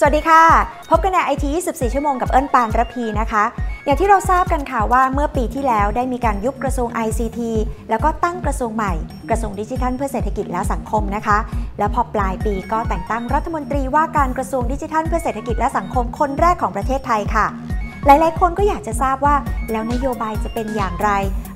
สวัสดีค่ะ พบกันในไอที24 ชั่วโมงกับเอิญปานระพีนะคะ อย่างที่เราทราบกันค่ะว่าเมื่อปีที่แล้วได้มีการยุบกระทรวง ICT แล้วก็ตั้งกระทรวงใหม่ กระทรวงดิจิทัลเพื่อเศรษฐกิจและสังคมนะคะ แล้วพอปลายปีก็แต่งตั้งรัฐมนตรีว่าการกระทรวงดิจิทัลเพื่อเศรษฐกิจและสังคมคนแรกของประเทศไทยค่ะ หลายๆ คนก็อยากจะทราบว่า แล้วนโยบายจะเป็นอย่างไร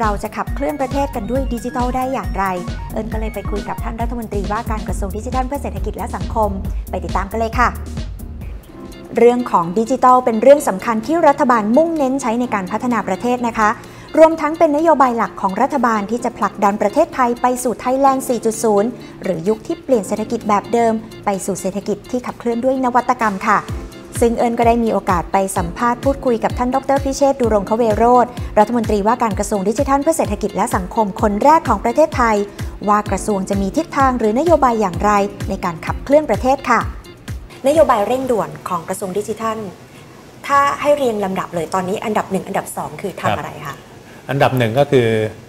เราจะขับเคลื่อนประเทศกันด้วยดิจิทัลได้อย่างไร เอิญก็เลยไปคุยกับท่านรัฐมนตรีว่าการกระทรวงดิจิทัลเพื่อเศรษฐกิจและสังคม ไปติดตามกันเลยค่ะ เรื่องของดิจิทัลเป็นเรื่องสำคัญที่รัฐบาลมุ่งเน้นใช้ในการพัฒนาประเทศนะคะ รวมทั้งเป็นนโยบายหลักของรัฐบาลที่จะผลักดันประเทศไทยไปสู่ไทยแลนด์ 4.0 หรือยุคที่เปลี่ยนเศรษฐกิจแบบเดิม ไปสู่เศรษฐกิจที่ขับเคลื่อนด้วยนวัตกรรมค่ะซึ่งเอิญก็ได้มีโอกาสไปสัมภาษณ์พูดคุยกับท่านดรพิเชษดุรงคเวโรธรัฐมนตรีว่าการกระทรวงดิจิทัลเพื่อเศรษฐกิจและสังคมคนแรกของประเทศไทย ว่ากระทรวงจะมีทิศทางหรือนโยบายอย่างไรในการขับเคลื่อนประเทศค่ะ นโยบายเร่งด่วนของกระทรวงดิจิทัล ถ้าให้เรียงลำดับเลยตอนนี้อันดับหนึ่งอันดับสองคือทำอะไรคะอันดับหนึ่งก็คือ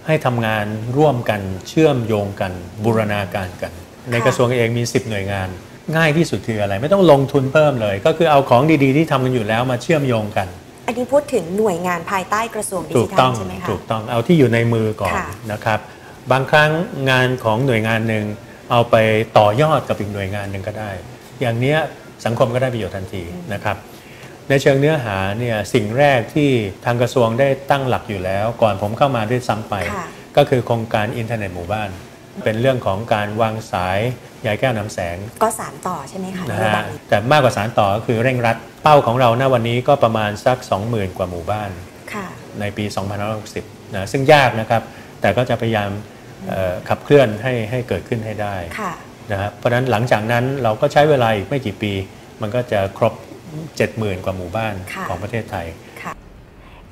ให้ทำงานร่วมกันเชื่อมโยงกันบูรณาการกัน ในกระทรวงเองมี 10 หน่วยงาน ง่ายที่สุดคืออะไร ไม่ต้องลงทุนเพิ่มเลย ก็คือเอาของดีๆ ที่ทำกันอยู่แล้วมาเชื่อมโยงกัน อันนี้พูดถึงหน่วยงานภายใต้กระทรวงดิถูจิกทัต้ลองใช่ไหมคะถูกต้องเอาที่อยู่ในมือก่อนค่ะนะครับ บางครั้งงานของหน่วยงานหนึ่งเอาไปต่อยอดกับอีกหน่วยงานหนึ่งก็ได้ อย่างเนี้ย สังคมก็ได้ประโยชน์ทันทีนะครับ ในเชิงเนื้อหาเนี่ยสิ่งแรกที่ทางกระทรวงได้ตั้งหลักอยู่แล้ว ก่อนผมเข้ามาด้วยซ้ำไปค่ะก็คือโครงการอินเทอร์เน็ตหมู่บ้าน เป็นเรื่องของการวางสายยายแก้วน้ำแสง ก็สารต่อใช่ไหมคะนนะโยฮะบายนี้แต่มากกว่าสารต่อก็คือเร่งรัด เป้าของเราณวันนี้ก็ประมาณสัก 20,000 กว่าหมู่บ้านค่ะในปี 2560 นะซึ่งยากนะครับ แต่ก็จะพยายามเอ่อขับเคลื่อนให้ให้เกิดขึ้นให้ได้ค่ะ นะครับเพราะฉะนั้นหลังจากนั้นเราก็ใช้เวลาอีกไม่กี่ปี มันก็จะครบ 70,000 กว่าหมู่บ้านค่ะของประเทศไทย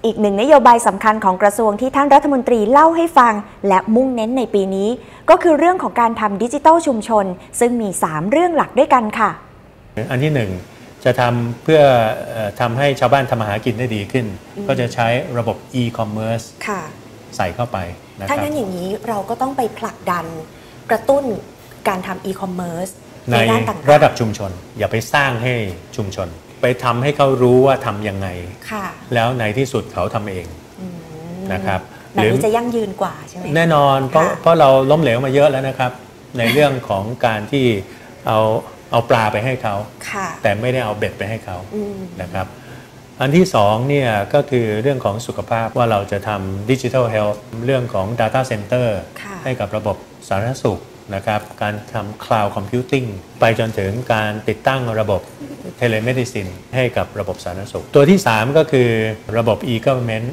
อีกหนึ่งนโยบายสำคัญของกระทรวงที่ท่านรัฐมนตรีเล่าให้ฟัง และมุ่งเน้นในปีนี้ ก็คือเรื่องของการทำดิจิทัลชุมชน ซึ่งมี 3 เรื่องหลักด้วยกันค่ะ อันที่หนึ่งจะทำเพื่อเอ่อทำให้ชาวบ้านทำมาหากินได้ดีขึ้น ก็จะใช้ระบบ e-commerce ค่ะใส่เข้าไปนะคถ้ารับงั้นอย่างนี้เราก็ต้องไปผลักดันกระตุ้น การทำอีคอมเมิร์ซในด้านต่างๆระดับชุมชน อย่าไปสร้างให้ชุมชน ไปทำให้เขารู้ว่าทำยังไงค่ะแล้วในที่สุดเขาทำเองอืมนะครับแบบนี้จะยั่งยืนกว่าใช่ไหมแน่นอนเพราะค่ะเพราะเราล้มเหลวมาเยอะแล้วนะครับ ในเรื่องของการที่เอาเอาปลาไปให้เขาค่ะแต่ไม่ได้เอาเบ็ดไปให้เขาอืมนะครับ อันที่สองเนี่ยก็คือเรื่องของสุขภาพว่าเราจะทำดิจิทัลเฮลท์เรื่องของ Data Center ค่ะให้กับระบบสาธารณสุข นะครับการทำ Cloud Computing ไปจนถึงการติดตั้งระบบ Telemedicine ให้กับระบบสาธารณสุข ตัวที่ 3 ก็คือระบบ e-government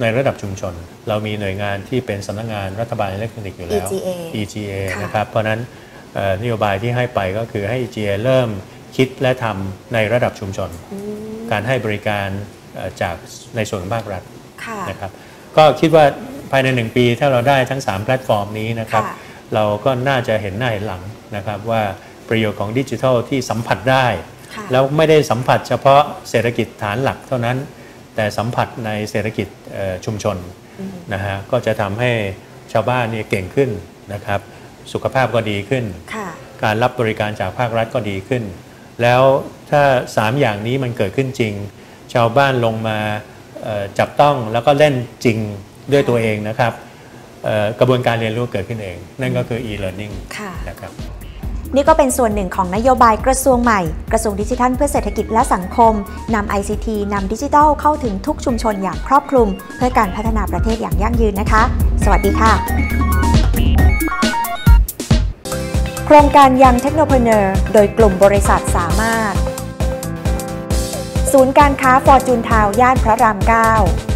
ในระดับชุมชน เรามีหน่วยงานที่เป็นสำนักงานรัฐบาลอิเล็กทรอนิกส์อยู่แล้ว EGA EGA ค่ะนะครับเพราะฉะนั้นเอ่อนโยบายที่ให้ไปก็คือให้ EGA เริ่มคิดและทำในระดับชุมชนอืมการให้บริการเอ่อจากในส่วนของภาครัฐค่ะนะครับก็คิดว่าภายใน 1 ปีถ้าเราได้ทั้ง 3 แพลตฟอร์มนี้นะครับค่ะ เราก็น่าจะเห็นหน้าเห็นหลังนะครับว่าประโยชน์ของดิจิทัลที่สัมผัสได้ค่ะแล้วไม่ได้สัมผัสเฉพาะเศรษฐกิจฐานหลักเท่านั้น แต่สัมผัสในเศรษฐกิจเอ่อชุมชนอืมนะฮะก็จะทำให้ชาวบ้านเนี่ยเก่งขึ้นนะครับ สุขภาพก็ดีขึ้นค่ะการรับบริการจากภาครัฐก็ดีขึ้น แล้วถ้า 3 อย่างนี้มันเกิดขึ้นจริง ชาวบ้านลงมาเอ่อจับต้องแล้วก็เล่นจริงด้วยตัวเองนะครับเอ่อ กระบวนการเรียนรู้เกิดขึ้นเอง นั่นก็คือ e-learning ค่ะนะครับนี่ก็เป็นส่วนหนึ่งของนโยบายกระทรวงใหม่ กระทรวงดิจิทัลเพื่อเศรษฐกิจและสังคมนำ ICT นำดิจิทัลเข้าถึงทุกชุมชนอย่างครอบคลุม เพื่อการพัฒนาประเทศอย่างยั่งยืนนะคะ สวัสดีค่ะ โครงการยังเทคโนโลยีโดยกลุ่มบริษัทสามารถ ศูนย์การค้าฟอร์จูนทาวย่านพระราม9